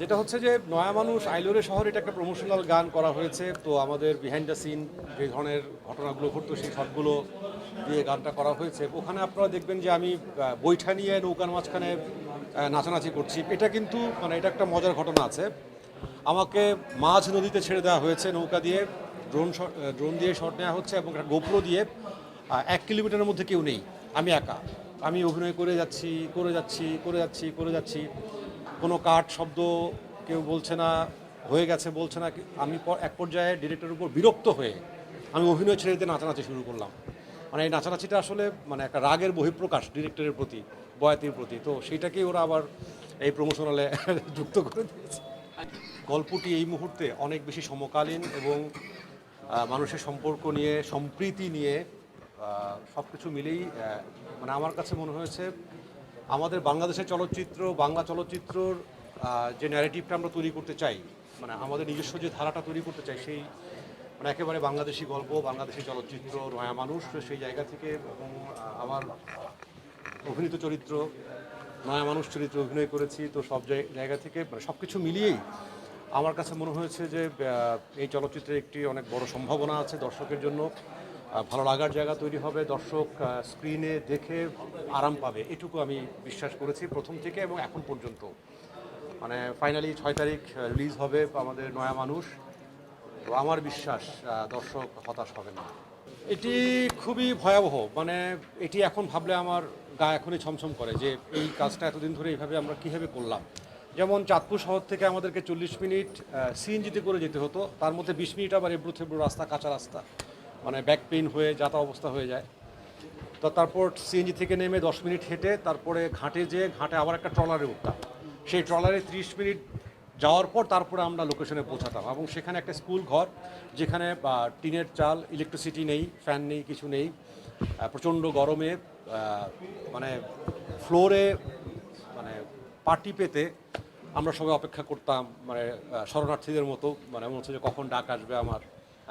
যেটা হচ্ছে যে নয়া মানুষ আইলোরে শহরে, এটা একটা প্রমোশনাল গান করা হয়েছে। তো আমাদের বিহাইন্ড দ্য সিন যে ধরনের ঘটনাগুলো ঘটতো, সেই সবগুলো দিয়ে গানটা করা হয়েছে। ওখানে আপনারা দেখবেন যে আমি বৈঠা নিয়ে নৌকার মাঝখানে নাচানাচি করছি। এটা কিন্তু মানে এটা একটা মজার ঘটনা আছে। আমাকে মাঝ নদীতে ছেড়ে দেওয়া হয়েছে নৌকা দিয়ে। ড্রোন ড্রোন দিয়ে শট নেওয়া হচ্ছে এবং একটা গোপ্রো দিয়ে এক কিলোমিটারের মধ্যে কেউ নেই। আমি একা। আমি অভিনয় করে যাচ্ছি করে যাচ্ছি করে যাচ্ছি করে যাচ্ছি। কোনো কাঠ, শব্দ কেউ বলছে না, হয়ে গেছে, বলছে না, আমি এক পর্যায়ে ডিরেক্টরের উপর বিরক্ত হয়ে আমি অভিনয় ছেড়ে দিতে নাচানাচি শুরু করলাম। মানে এই নাচানাচিটা আসলে মানে একটা রাগের বহিঃপ্রকাশ ডিরেক্টরের প্রতি, বয়াতির প্রতি। তো সেইটাকেই ওরা আবার এই প্রমোশনালে যুক্ত করে দিয়েছে। গল্পটি এই মুহূর্তে অনেক বেশি সমকালীন এবং মানুষের সম্পর্ক নিয়ে, সম্প্রীতি নিয়ে সব কিছু মিলেই মানে আমার কাছে মনে হয়েছে আমাদের বাংলাদেশের চলচ্চিত্র, বাংলা চলচ্চিত্রর যে ন্যারেটিভটা আমরা তৈরি করতে চাই মানে আমাদের নিজস্ব যে ধারাটা তৈরি করতে চাই, সেই মানে একেবারে বাংলাদেশি গল্প, বাংলাদেশি চলচ্চিত্র নয়া মানুষ সেই জায়গা থেকে এবং আমার অভিনীত চরিত্র নয়া মানুষ চরিত্রে অভিনয় করেছি, তো সব জায়- জায়গা থেকে মানে সব কিছু মিলিয়েই আমার কাছে মনে হয়েছে যে এই চলচ্চিত্রে একটি অনেক বড় সম্ভাবনা আছে দর্শকের জন্য। ভালো লাগার জায়গা তৈরি হবে, দর্শক স্ক্রিনে দেখে আরাম পাবে, এটুকু আমি বিশ্বাস করেছি প্রথম থেকে এবং এখন পর্যন্ত। মানে ফাইনালি ছয় তারিখ রিলিজ হবে আমাদের নয়া মানুষ। তো আমার বিশ্বাস দর্শক হতাশ হবে না। এটি খুবই ভয়াবহ মানে এটি এখন ভাবলে আমার গা এখনই ছমছম করে যে এই কাজটা এতদিন ধরে এইভাবে আমরা কীভাবে করলাম। যেমন চাঁদপুর শহর থেকে আমাদেরকে চল্লিশ মিনিট সিএনজিতে করে যেতে হতো, তার মধ্যে বিশ মিনিট আবার এবড়ো থেবড়ো রাস্তা, কাঁচা রাস্তা। মানে ব্যাক পেইন হয়ে যাতা অবস্থা হয়ে যায়। তো তারপর সিএনজি থেকে নেমে দশ মিনিট হেঁটে তারপরে ঘাটে যেয়ে ঘাটে আবার একটা ট্রলারে উঠতাম। সেই ট্রলারে ত্রিশ মিনিট যাওয়ার পর তারপরে আমরা লোকেশনে পৌঁছাতাম এবং সেখানে একটা স্কুল ঘর যেখানে টিনের চাল ইলেকট্রিসিটি নেই ফ্যান নেই, কিছু নেই। প্রচণ্ড গরমে মানে ফ্লোরে মানে পার্টি পেতে আমরা সবাই অপেক্ষা করতাম মানে শরণার্থীদের মতো। মানে মনে হচ্ছে যে কখন ডাক আসবে আমার।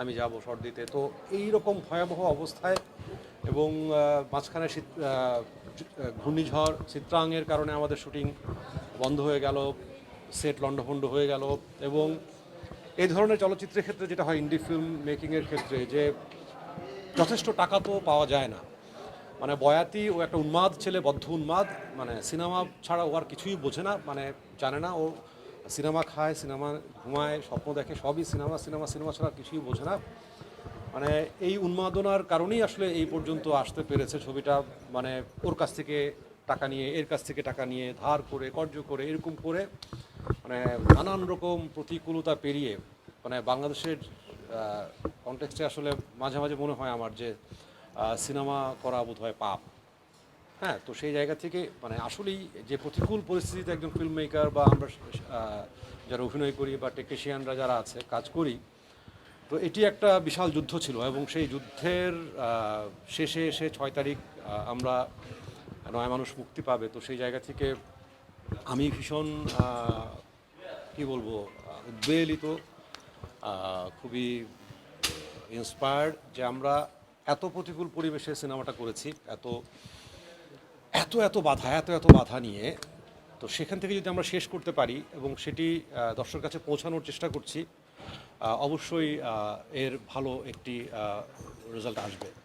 আমি যাব শর্ট দিতে তো এই রকম ভয়াবহ অবস্থায় এবং মাঝখানে শীত ঘূর্ণিঝড়, চিত্রাঙ্গের কারণে আমাদের শুটিং বন্ধ হয়ে গেল, সেট লণ্ডভণ্ড হয়ে গেল এবং এই ধরনের চলচ্চিত্রের ক্ষেত্রে যেটা হয় ইন্ডি ফিল্ম মেকিংয়ের ক্ষেত্রে যে যথেষ্ট টাকা তো পাওয়া যায় না। মানে বয়াতি ও একটা উন্মাদ ছেলে, বদ্ধ উন্মাদ মানে সিনেমা ছাড়া ও আর কিছুই বোঝে না মানে জানে না ও সিনেমা খায়, সিনেমা ঘুমায়, স্বপ্ন দেখে, সবই সিনেমা সিনেমা সিনেমা ছাড়া কিছুই বোঝে না। মানে এই উন্মাদনার কারণেই আসলে এই পর্যন্ত আসতে পেরেছে ছবিটা। মানে ওর কাছ থেকে টাকা নিয়ে, এর কাছ থেকে টাকা নিয়ে, ধার করে কর্য করে, এরকম করে মানে নানান রকম প্রতিকূলতা পেরিয়ে মানে বাংলাদেশের কনটেক্সটে আসলে মাঝে মাঝে মনে হয় আমার যে সিনেমা করা বোধ হয় পাপ। হ্যাঁ তো সেই জায়গা থেকে মানে আসলেই যে প্রতিকূল পরিস্থিতিতে একজন ফিল্ম মেকার বা আমরা যারা অভিনয় করি বা টেকনিশিয়ানরা যারা আছে, কাজ করি, তো এটি একটা বিশাল যুদ্ধ ছিল এবং সেই যুদ্ধের শেষে এসে ছয় তারিখ আমরা নয় মানুষ মুক্তি পাবে। তো সেই জায়গা থেকে আমি ভীষণ কি বলব, উদ্বেলিত খুবই ইন্সপায়ার্ড যে আমরা এত প্রতিকূল পরিবেশে সিনেমাটা করেছি, এত এত এত বাধা, এত এত বাধা নিয়ে, তো সেখান থেকে যদি আমরা শেষ করতে পারি এবং সেটি দর্শকের কাছে পৌঁছানোর চেষ্টা করছি অবশ্যই এর ভালো একটি রেজাল্ট আসবে।